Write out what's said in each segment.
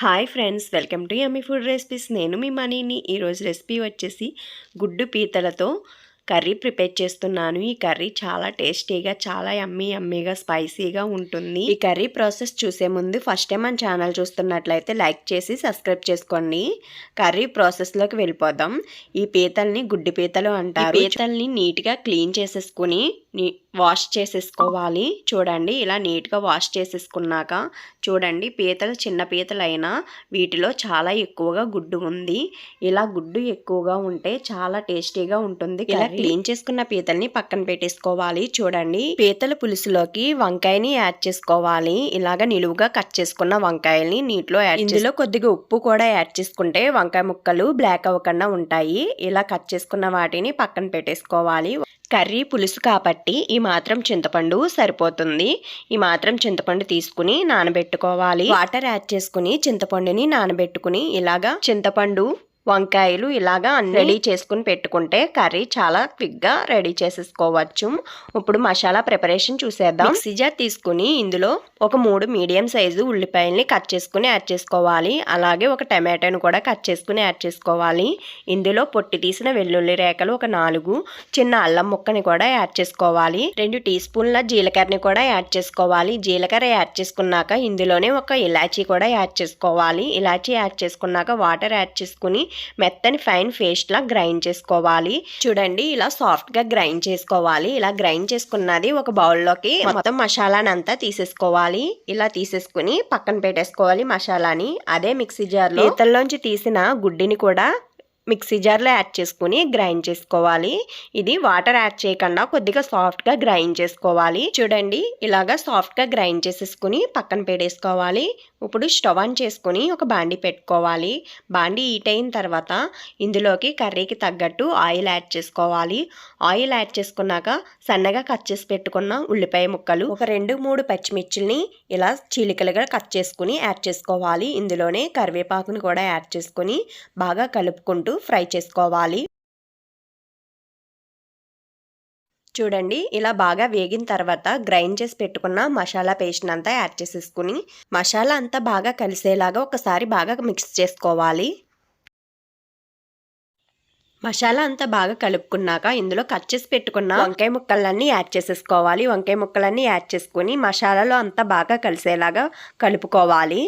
Hi friends welcome to yummy food recipes. నేను మీ మనీని. ఈరోజు రెసిపీ వచ్చేసి గుడ్డు పీతలతో కర్రీ ప్రిపేర్ చేస్తున్నాను. ఈ కర్రీ చాలా టేస్టీగా చాలా యమ్మీ యమ్మీగా స్పైసీగా ఉంటుంది. ఈ కర్రీ ప్రాసెస్ చూసే ముందు ఫస్ట్ టైం మన ఛానల్ చూస్తున్నట్లయితే లైక్ చేసి సబ్స్క్రైబ్ చేసుకోండి. కర్రీ ప్రాసెస్లోకి వెళ్ళిపోదాం. ఈ పీతల్ని గుడ్డు పీతలు అంటారు. పీతల్ని నీట్గా క్లీన్ చేసేసుకుని నీ వాష్ చేసేసుకోవాలి. చూడండి ఇలా నీట్గా వాష్ చేసేసుకున్నాక చూడండి పీతలు చిన్న పీతలు అయినా వీటిలో చాలా ఎక్కువగా గుడ్డు ఉంది. ఇలా గుడ్డు ఎక్కువగా ఉంటే చాలా టేస్టీగా ఉంటుంది ఇలా క్లీన్ చేసుకున్న పీతల్ని పక్కన పెట్టేసుకోవాలి. చూడండి పీతల పులుసులోకి వంకాయని యాడ్ చేసుకోవాలి. ఇలాగ నిలువుగా కట్ చేసుకున్న వంకాయల్ని నీటిలో యాడ్ ఇందులో కొద్దిగా ఉప్పు కూడా యాడ్ చేసుకుంటే వంకాయ ముక్కలు బ్లాక్ అవ్వకుండా ఉంటాయి. ఇలా కట్ చేసుకున్న వాటిని పక్కన పెట్టేసుకోవాలి. కర్రీ పులుసు కాబట్టి ఈ మాత్రం చింతపండు సరిపోతుంది. ఈ మాత్రం చింతపండు తీసుకుని నానబెట్టుకోవాలి. వాటర్ యాడ్ చేసుకుని చింతపండుని నానబెట్టుకుని ఇలాగా చింతపండు వంకాయలు ఇలాగా రెడీ. చేసుకుని పెట్టుకుంటే కర్రీ చాలా క్విక్గా రెడీ చేసేసుకోవచ్చు. ఇప్పుడు మసాలా ప్రిపరేషన్ చూసేద్దాం. మిక్సీ జార్ తీసుకుని ఇందులో ఒక మూడు మీడియం సైజు ఉల్లిపాయల్ని కట్ చేసుకుని యాడ్ చేసుకోవాలి. అలాగే ఒక టమాటోని కూడా కట్ చేసుకుని యాడ్ చేసుకోవాలి. ఇందులో పొట్టి తీసిన వెల్లుల్లి రేఖలు ఒక నాలుగు చిన్న అల్లం ముక్కని కూడా యాడ్ చేసుకోవాలి. రెండు టీ స్పూన్ల జీలకర్రని కూడా యాడ్ చేసుకోవాలి. జీలకర్ర యాడ్ చేసుకున్నాక ఇందులోనే ఒక ఇలాచీ కూడా యాడ్ చేసుకోవాలి. ఇలాచీ యాడ్ చేసుకున్నాక వాటర్ యాడ్ చేసుకుని మెత్తని ఫైన్ పేస్ట్ లా గ్రైండ్ చేసుకోవాలి. చూడండి ఇలా సాఫ్ట్గా గ్రైండ్ చేసుకోవాలి. ఇలా గ్రైండ్ చేసుకున్నది ఒక బౌల్లోకి మొత్తం మసాలాని అంతా తీసేసుకోవాలి. ఇలా తీసేసుకుని పక్కన పెట్టేసుకోవాలి మసాలాని. అదే మిక్సీ జార్లో పీతల్లోంచి తీసిన గుడ్డిని కూడా మిక్సీ జార్లో యాడ్ చేసుకుని గ్రైండ్ చేసుకోవాలి. ఇది వాటర్ యాడ్ చేయకుండా కొద్దిగా సాఫ్ట్గా గ్రైండ్ చేసుకోవాలి. చూడండి ఇలాగా సాఫ్ట్గా గ్రైండ్ చేసేసుకుని పక్కన పెట్టేసుకోవాలి. ఇప్పుడు స్టవ్ ఆన్ చేసుకుని ఒక బాండి పెట్టుకోవాలి. బాండి హీట్ అయిన తర్వాత ఇందులోకి కర్రీకి తగ్గట్టు ఆయిల్ యాడ్ చేసుకోవాలి. ఆయిల్ యాడ్ చేసుకున్నాక సన్నగా కట్ చేసి పెట్టుకున్న ఉల్లిపాయ ముక్కలు ఒక రెండు మూడు పచ్చిమిర్చిల్ని ఇలా చీలికలుగా కట్ చేసుకుని యాడ్ చేసుకోవాలి. ఇందులోనే కరివేపాకుని కూడా యాడ్ చేసుకుని బాగా కలుపుకుంటూ ఫ్రై చేసుకోవాలి. చూడండి ఇలా బాగా వేగిన తర్వాత గ్రైండ్ చేసి పెట్టుకున్న మసాలా పేస్ట్ అంతా యాడ్ చేసేసుకుని మసాలా అంతా బాగా కలిసేలాగా ఒకసారి బాగా మిక్స్ చేసుకోవాలి. మసాలా అంతా బాగా కలుపుకున్నాక ఇందులో కట్ చేసి పెట్టుకున్న వంకాయ ముక్కలన్నీ యాడ్ చేసేసుకోవాలి. వంకాయ ముక్కలన్నీ యాడ్ చేసుకుని మసాలాలో అంతా బాగా కలిసేలాగా కలుపుకోవాలి.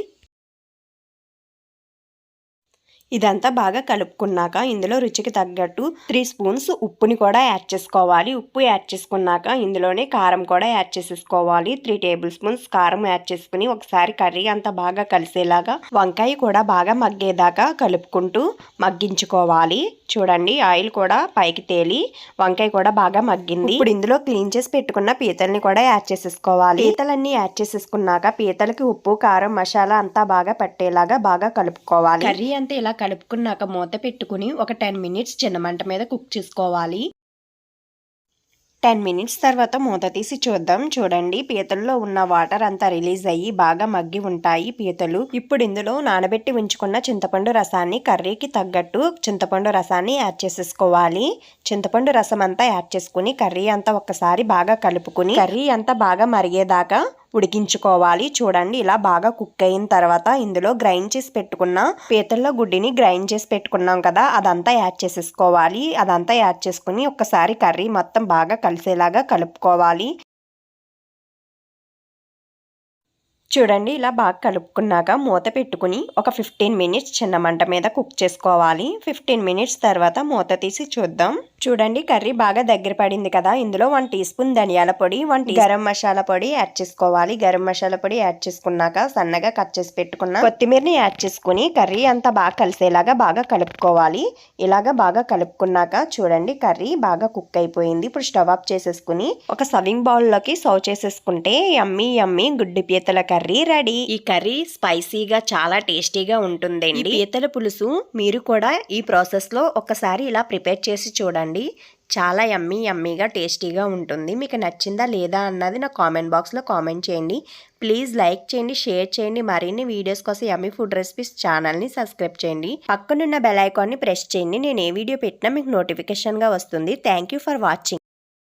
ఇదంతా బాగా కలుపుకున్నాక ఇందులో రుచికి తగ్గట్టు త్రీ స్పూన్స్ ఉప్పుని కూడా యాడ్ చేసుకోవాలి. ఉప్పు యాడ్ చేసుకున్నాక ఇందులోనే కారం కూడా యాడ్ చేసేసుకోవాలి. త్రీ టేబుల్ స్పూన్స్ కారం యాడ్ చేసుకుని ఒకసారి కర్రీ అంతా బాగా కలిసేలాగా వంకాయ కూడా బాగా మగ్గేదాకా కలుపుకుంటూ మగ్గించుకోవాలి. చూడండి ఆయిల్ కూడా పైకి తేలి వంకాయ కూడా బాగా మగ్గింది. ఇప్పుడు ఇందులో క్లీన్ చేసి పెట్టుకున్న పీతల్ని కూడా యాడ్ చేసేసుకోవాలి. పీతలన్నీ యాడ్ చేసేసుకున్నాక పీతలకి ఉప్పు కారం మసాలా అంతా బాగా పట్టేలాగా బాగా కలుపుకోవాలి. కర్రీ అంతా ఇలా కలుపుకున్నాక మూత పెట్టుకుని ఒక టెన్ మినిట్స్ చిన్న మంట మీద కుక్ చేసుకోవాలి. టెన్ మినిట్స్ తర్వాత మూత తీసి చూద్దాం. చూడండి పీతల్లో ఉన్న వాటర్ అంతా రిలీజ్ అయ్యి బాగా మగ్గి ఉంటాయి పీతలు. ఇప్పుడు ఇందులో నానబెట్టి ఉంచుకున్న చింతపండు రసాన్ని కర్రీకి తగ్గట్టు చింతపండు రసాన్ని యాడ్ చేసేసుకోవాలి. చింతపండు రసం అంతా యాడ్ చేసుకుని కర్రీ అంతా ఒక్కసారి బాగా కలుపుకుని కర్రీ అంతా బాగా మరిగేదాకా ఉడికించుకోవాలి. చూడండి ఇలా బాగా కుక్ అయిన తర్వాత ఇందులో గ్రైండ్ చేసి పెట్టుకున్న పీతల్లో గుడ్డిని గ్రైండ్ చేసి పెట్టుకున్నాం కదా అదంతా యాడ్ చేసేసుకోవాలి. అదంతా యాడ్ చేసుకుని ఒకసారి కర్రీ మొత్తం బాగా కలిసేలాగా కలుపుకోవాలి. చూడండి ఇలా బాగా కలుపుకున్నాక మూత పెట్టుకుని ఒక ఫిఫ్టీన్ మినిట్స్ చిన్న మంట మీద కుక్ చేసుకోవాలి. ఫిఫ్టీన్ మినిట్స్ తర్వాత మూత తీసి చూద్దాం. చూడండి కర్రీ బాగా దగ్గర పడింది కదా ఇందులో వన్ టీ స్పూన్ ధనియాల పొడి వన్ టీ గరం మసాలా పొడి యాడ్ చేసుకోవాలి. గరం మసాలా పొడి యాడ్ చేసుకున్నాక సన్నగా కట్ చేసి పెట్టుకున్న కొత్తిమీరని యాడ్ చేసుకుని కర్రీ అంతా బాగా కలిసేలాగా బాగా కలుపుకోవాలి. ఇలాగా బాగా కలుపుకున్నాక చూడండి కర్రీ బాగా కుక్ అయిపోయింది. ఇప్పుడు స్టవ్ ఆఫ్ చేసేసుకుని ఒక సవింగ్ బౌల్లోకి సర్వ్ చేసేసుకుంటే యమ్మీ యమ్మీ గుడ్డి పీతల కర్రీ కర్రీ రెడీ. ఈ కర్రీ స్పైసీగా చాలా టేస్టీగా ఉంటుందండి. పీతల పులుసు మీరు కూడా ఈ ప్రాసెస్లో ఒకసారి ఇలా ప్రిపేర్ చేసి చూడండి. చాలా యమ్మీ యమ్మీగా టేస్టీగా ఉంటుంది. మీకు నచ్చిందా లేదా అన్నది నా కామెంట్ బాక్స్లో కామెంట్ చేయండి. ప్లీజ్ లైక్ చేయండి షేర్ చేయండి. మరిన్ని వీడియోస్ కోసం యమ్మీ ఫుడ్ రెసిపీస్ ఛానల్ని సబ్స్క్రైబ్ చేయండి. పక్కనున్న బెల్ ఐకాన్ని ప్రెస్ చేయండి. నేను ఏ వీడియో పెట్టినా మీకు నోటిఫికేషన్గా వస్తుంది. Thank for watching.